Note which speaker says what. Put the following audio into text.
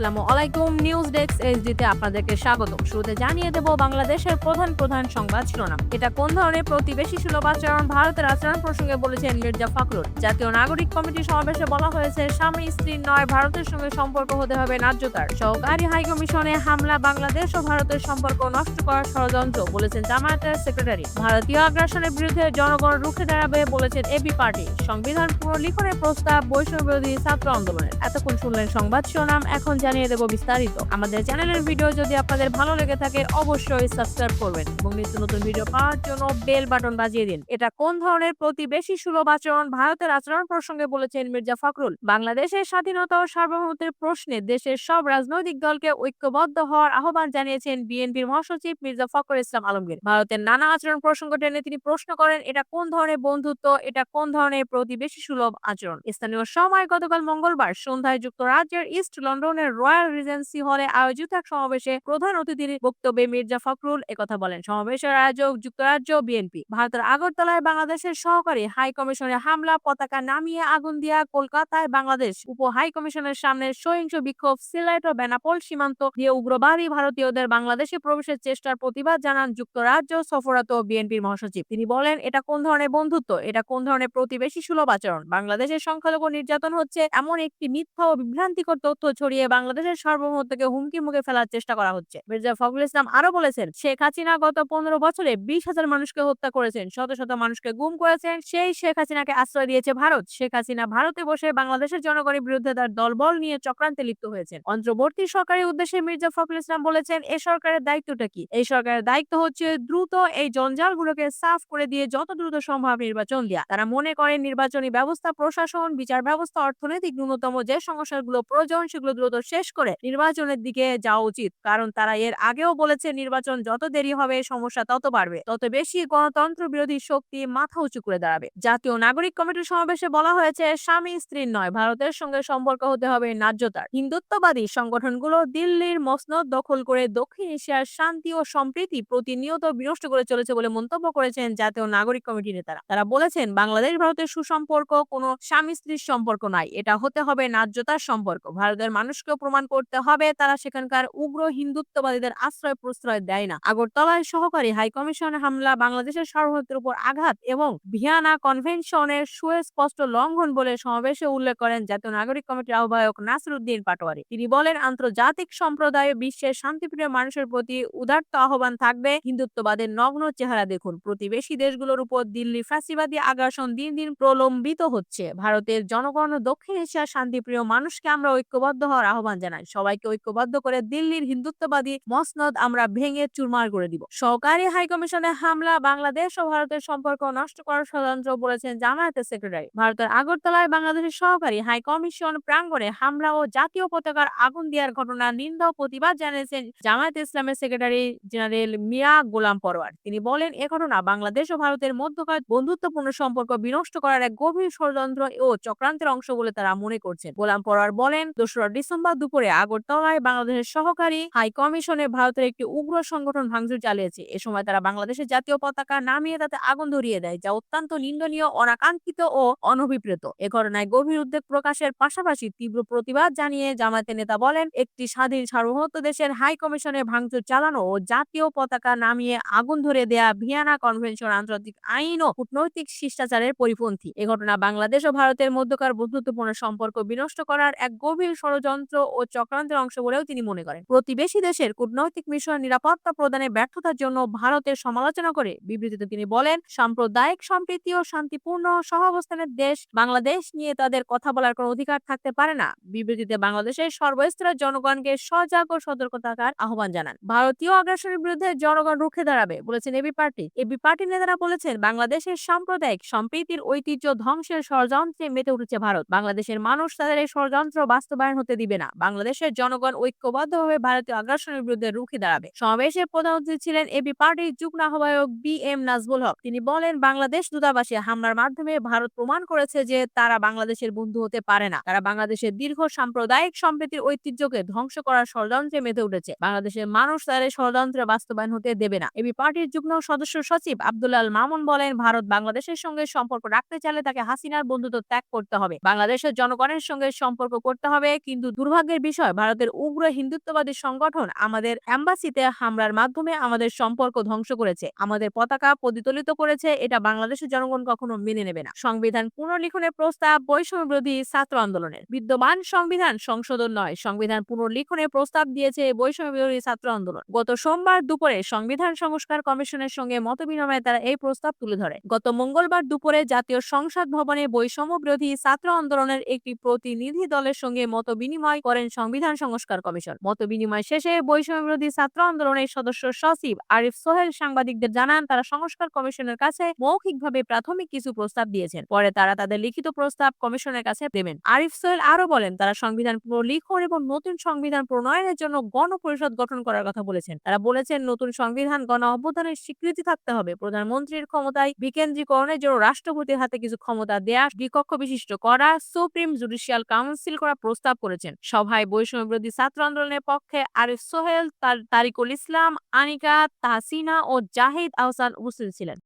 Speaker 1: আসসালামু আলাইকুম news desk এইচডিতে আপনাদেরকে স্বাগত শুরুতে জানিয়ে দেব বাংলাদেশের প্রধান প্রধান সংবাদ শিরোনাম। এটা কোন ধরনের প্রতিবেশী সুলভ আচরণ ভারতের আচরণ প্রসঙ্গে বলেছেন মির্জা ফখরুল। জাতীয় নাগরিক সমাবেশে বলা হয়েছে, স্বামী স্ত্রীর নয়, ভারতের সঙ্গে সম্পর্ক হতে হবে ন্যায্যতার সহকারী হাইকমিশনে হামলা, বাংলাদেশ ও ভারতের সম্পর্ক নষ্ট করার ষড়যন্ত্র, বলেছেন জামায়াতের সেক্রেটারি। ভারতীয় আগ্রাসনের বিরুদ্ধে জনগণ রুখে দাঁড়াবে, বলেছেন এবি পার্টি। সংবিধান পুনর্লিখনের প্রস্তাব বৈষম্য বিরোধী ছাত্র আন্দোলনের। এতক্ষণ শুনলেন সংবাদ শিরোনাম, এখন জানিয়ে দেব বিস্তারিত। আমাদের চ্যানেলের ভিডিও যদি আপনাদের ভালো লেগে থাকে, অবশ্যই সাবস্ক্রাইব করবেন এবং নিত্য নতুন ভিডিও পাওয়ার জন্য বেল বাটন বাজিয়ে দিন। এটা কোন ধরনের প্রতিবেশী সুলভ আচরণ ভারতের আচরণ প্রসঙ্গে বলেছেন মির্জা ফখরুল? বাংলাদেশের স্বাধীনতা ও সার্বভৌমত্বের প্রশ্নে দেশের সব রাজনৈতিক দলকে ঐক্যবদ্ধ হওয়ার আহ্বান জানিয়েছেন বিএনপির মহাসচিব মির্জা ফখর ইসলাম আলমগীর। ভারতের নানা আচরণ প্রসঙ্গ টেনে তিনি প্রশ্ন করেন, এটা কোন ধরনের বন্ধুত্ব, এটা কোন ধরনের প্রতিবেশী সুলভ আচরণ? স্থানীয় সময় গতকাল মঙ্গলবার সন্ধ্যায় যুক্তরাজ্যের ইস্ট লন্ডনের রয়্যাল রিজেন্সি হলে আয়োজিত এক সমাবেশে প্রধান অতিথির বক্তব্যে মির্জা ফখরুল একথা বলেন। সমাবেশের আয়োজক, যুক্তরাজ্য বিএনপি, ভারতের আগরতলায় বাংলাদেশের সহকারী হাই কমিশনে হামলা, পতাকা নামিয়ে আগুন দিয়া কলকাতায় বাংলাদেশ উপ হাই কমিশনের সামনে সহিংস বিক্ষোভ, সিলেট ও বেনাপোল সীমান্ত দিয়ে উগ্রবাদী ভারতীয়দের বাংলাদেশে প্রবেশের চেষ্টার প্রতিবাদ জানান যুক্তরাজ্য সফররত বিএনপির মহাসচিব। তিনি বলেন, এটা কোন ধরনের বন্ধুত্ব? এটা কোন ধরনের প্রতিবেশী সুলভ আচরণ? বাংলাদেশের সংখ্যালঘু নির্যাতন হচ্ছে এমন একটি মিথ্যা ও বিভ্রান্তিকর তথ্য ছড়িয়ে বাংলাদেশের সার্বভৌমত্বকে হুমকি মুখে ফেলার চেষ্টা করা হচ্ছে। মির্জা ফখরুল ইসলাম আরও বলেছেন, শেখ হাসিনা গত পনেরো বছরে বিশ হাজার মানুষকে হত্যা করেছেন, শত শত মানুষকে গুম করেছেন। সেই শেখ হাসিনাকে আশ্রয় দিয়েছে ভারত। শেখ হাসিনা ভারতে বসে বাংলাদেশের জনগণের বিরুদ্ধে তার দলবল নিয়ে চক্রান্তে লিপ্ত হয়েছেন। অন্তর্বর্তী সরকারের উদ্দেশ্যে মির্জা ফখরুল ইসলাম বলেছেন, এ সরকারের দায়িত্বটা কি? এই সরকারের দায়িত্ব হচ্ছে দ্রুত এই জঞ্জালগুলোকে সাফ করে দিয়ে যত দ্রুত সম্ভব নির্বাচন দেয়া। তারা মনে করেন, নির্বাচনী ব্যবস্থা, প্রশাসন, বিচার ব্যবস্থা, অর্থনৈতিক ন্যূনতম যে সমস্যাগুলো প্রয়োজন, সেগুলো দ্রুত শেষ করে নির্বাচনের দিকে যাওয়া উচিত। কারণ তারা এর আগেও বলেছে, নির্বাচন যত দেরি হবে, সমস্যা তত বাড়বে। তত বেশি গণতন্ত্র বিরোধী শক্তি মাথা উঁচু করে দাঁড়াবে। জাতীয় নাগরিক কমিটির সমাবেশে বলা হয়েছে, স্বামী স্ত্রীর নয়, ভারতের সঙ্গে সম্পর্ক হতে হবে ন্যায্যতার। হিন্দুত্ববাদী সংগঠনগুলো দিল্লির মসনদ দখল করে দক্ষিণ এশিয়ার শান্তি ও সম্প্রীতি প্রতিনিয়ত বিনষ্ট করে চলেছে বলে মন্তব্য করেছেন জাতীয় নাগরিক কমিটি নেতারা। তারা বলেছেন, বাংলাদেশ, ভারতের সুসম্পর্ক, কোনো স্বামী স্ত্রীর সম্পর্ক নাই। এটা হতে হবে ন্যায্যতার সম্পর্ক। ভারতের মানুষকেও প্রমাণ করতে হবে। তারা সেখানকার উগ্র হিন্দুত্ববাদীদের আশ্রয় প্রশ্রয় দেয় না। আগরতলায় সহকারী হাই কমিশন হামলা বাংলাদেশের সার্বভৌমত্বের উপর আঘাত এবং ভিয়ানা কনভেনশনের সুস্পষ্ট লঙ্ঘন বলে সমাবেশে উল্লেখ করেন জাতীয় নাগরিক কমিটির আহ্বায়ক নাসরুদ্দিন পাটোয়ারি। তিনি বলেন, আন্তর্জাতিক সম্প্রদায় বিশ্বের শান্তিপ্রিয় মানুষের প্রতি উদার্ত আহ্বান থাকবে। হিন্দুত্ববাদের নগ্ন চেহারা দেখুন। প্রতিবেশী দেশগুলোর উপর দিল্লি ফ্যাসিবাদী আগ্রাসন দিন দিন প্রলম্বিত হচ্ছে। ভারতের জনগণ দক্ষিণ এশিয়ার শান্তিপ্রিয় মানুষকে আমরা ঐক্যবদ্ধ হওয়ার আহ্বান জানাই। সবাইকে ঐক্যবদ্ধ করে দিল্লির হিন্দুত্ববাদী মসনদ আমরা ভেঙে চুরমার করে দিব। সহকারী হাইকমিশনে হামলা, বাংলাদেশ ও ভারতের সম্পর্ক নষ্ট করার ষড়যন্ত্র বলেছেন জামায়াতের সেক্রেটারি। ভারতের আগরতলায় বাংলাদেশের সহকারী হাই কমিশন প্রাঙ্গণে হামলা ও জাতীয় পতাকার আগুন দেওয়ার ঘটনা নিন্দা ও প্রতিবাদ জানিয়েছেন জামায়াত ইসলামের সেক্রেটারি জেনারেল মিয়া গোলাম পরোয়ার তিনি বলেন, এ ঘটনা বাংলাদেশ ও ভারতের মধ্যকার বন্ধুত্বপূর্ণ সম্পর্ক বিনষ্ট করার এক গভীর ষড়যন্ত্র ও চক্রান্তের অংশ বলে তারা মনে করছেন। গোলাম পরোয়ার বলেন, দোসরা ডিসেম্বর দুপুরে আগরতলায় বাংলাদেশের সহকারী হাই কমিশনে ভারতের একটি উগ্র সংগঠন ভাঙচুর চালিয়েছে। এ সময় তারা বাংলাদেশের জাতীয় পতাকা নামিয়ে তাতে আগুন ধরিয়ে দেয়, যা অত্যন্ত নিন্দনীয়, অনাকাঙ্ক্ষিত ও অনভিপ্রেত। এ ঘটনায় গভীর উদ্বেগ প্রকাশের পাশাপাশি তীব্র প্রতিবাদ জানিয়ে জামায়াতের নেতা বলেন, একটি স্বাধীন সার্বভৌমত্ব দেশের হাই কমিশনে ভাঙচুর চালানো ও জাতীয় পতাকা নামিয়ে আগুন ধরে দেয়া ভিয়ানা কনভেনশন আন্তর্জাতিক আইন ও কূটনৈতিক শিষ্টাচারের পরিপন্থী। এ ঘটনা বাংলাদেশ ও ভারতের মধ্যকার বন্ধুত্বপূর্ণ সম্পর্ক বিনষ্ট করার এক গভীর ষড়যন্ত্র চক্রান্তের অংশ বলেও তিনি মনে করেন। প্রতিবেশী দেশের কূটনৈতিক মিশন নিরাপত্তা প্রদানে ব্যর্থতার জন্য ভারতের সমালোচনা করে বিবৃতিতে তিনি বলেন, সাম্প্রদায়িক সম্প্রীতি ও শান্তিপূর্ণ সহাবস্থানের দেশ বাংলাদেশ নিয়ে তাদের কথা বলার কোনো অধিকার থাকতে পারে না। বিবৃতিতে বাংলাদেশের সর্বস্তরের জনগণকে সজাগ ও সতর্ক থাকার আহ্বান জানান। ভারতীয় আগ্রাসনের বিরুদ্ধে জনগণ রুখে দাঁড়াবে, বলেছেন এবি পার্টি। এবি পার্টি নেতারা বলেছেন, বাংলাদেশের সাম্প্রদায়িক সম্প্রীতির ঐতিহ্য ধ্বংসের ষড়যন্ত্রে মেতে উঠেছে ভারত। বাংলাদেশের মানুষ তাদের এই ষড়যন্ত্র বাস্তবায়ন হতে দিবে না। বাংলাদেশের জনগণ ঐক্যবদ্ধভাবে ভারতীয় আগ্রাসনের বিরুদ্ধে রুখে দাঁড়াবে। সমাবেশে প্রধান অতিথি ছিলেন এবি পার্টির যুগ্ম আহ্বায়ক বি এম নাজবুল হক। তিনি বলেন, বাংলাদেশ দূতাবাসে হামলার মাধ্যমে ভারত প্রমাণ করেছে যে তারা বাংলাদেশের বন্ধু হতে পারে না। তারা বাংলাদেশের দীর্ঘ সাম্প্রদায়িক সম্প্রীতির ঐতিহ্যকে ধ্বংস করার ষড়যন্ত্রে মেতে উঠেছে। বাংলাদেশের মানুষ তাদের ষড়যন্ত্রে বাস্তবায়ন হতে দেবে না। এবি পার্টির যুগ্ম সদস্য সচিব আব্দুল্লাল মামুন বলেন, ভারত বাংলাদেশের সঙ্গে সম্পর্ক রাখতে চাইলে তাকে হাসিনার বন্ধুত্ব ত্যাগ করতে হবে। বাংলাদেশের জনগণের সঙ্গে সম্পর্ক করতে হবে, কিন্তু দুর্ভাগ্যের দুর্ভাগ্যের বিষয়, ভারতের উগ্র হিন্দুত্ববাদী সংগঠন আমাদের অ্যাম্বাসিতে হামলার মাধ্যমে আমাদের সম্পর্ক ধ্বংস করেছে। আমাদের পতাকা প্রতিতলিত করেছে, এটা বাংলাদেশের জনগণ কখনো মেনে নেবে না। সংবিধান পুনর্লিখনের প্রস্তাব বৈষম্য বিরোধী ছাত্র আন্দোলনের। বিদ্যমান সংবিধান সংশোধন নয়, সংবিধান পুনর্লিখনের প্রস্তাব দিয়েছে বৈষম্য বিরোধী ছাত্র আন্দোলন। গত সোমবার দুপুরে সংবিধান সংস্কার কমিশনের সঙ্গে মতবিনিময়ে তারা এই প্রস্তাব তুলে ধরে। গত মঙ্গলবার দুপুরে জাতীয় সংসদ ভবনে বৈষম্য বিরোধী ছাত্র আন্দোলনের একটি প্রতিনিধি দলের সঙ্গে মত বিনিময় করেন সংবিধান সংস্কার কমিশন। মত বিনিময় শেষে বৈষম্য বিরোধী ছাত্র আন্দোলনের সদস্য সচিব আরিফ সোহেল সাংবাদিকদের জানান, তারা সংস্কার কমিশনের কাছে মৌখিকভাবে প্রাথমিক কিছু প্রস্তাব দিয়েছেন। পরে তারা তাদের লিখিত প্রস্তাব কমিশনের কাছে দেবেন। আরিফ সোহেল আরও বলেন, তারা সংবিধান পুনর্লিখন এবং নতুন সংবিধান প্রণয়নের জন্য গণপরিষদ গঠন করার কথা বলেছেন। তারা বলেছেন, নতুন সংবিধান গণ অভ্যুত্থানের স্বীকৃতি থাকতে হবে। প্রধানমন্ত্রীর ক্ষমতায় বিকেন্দ্রীকরণের জন্য রাষ্ট্রপতির হাতে কিছু ক্ষমতা দেয়া দ্বিকক্ষ বিশিষ্ট করা, সুপ্রিম জুডিশিয়াল কাউন্সিল করা প্রস্তাব করেছেন। সভায় বৈষম্যবিরোধী ছাত্র আন্দোলনের পক্ষে আরিফ সোহেল, তার তারিকুল ইসলাম, আনিকা তাহসিনা ও জাহিদ আহসান উপস্থিত ছিলেন।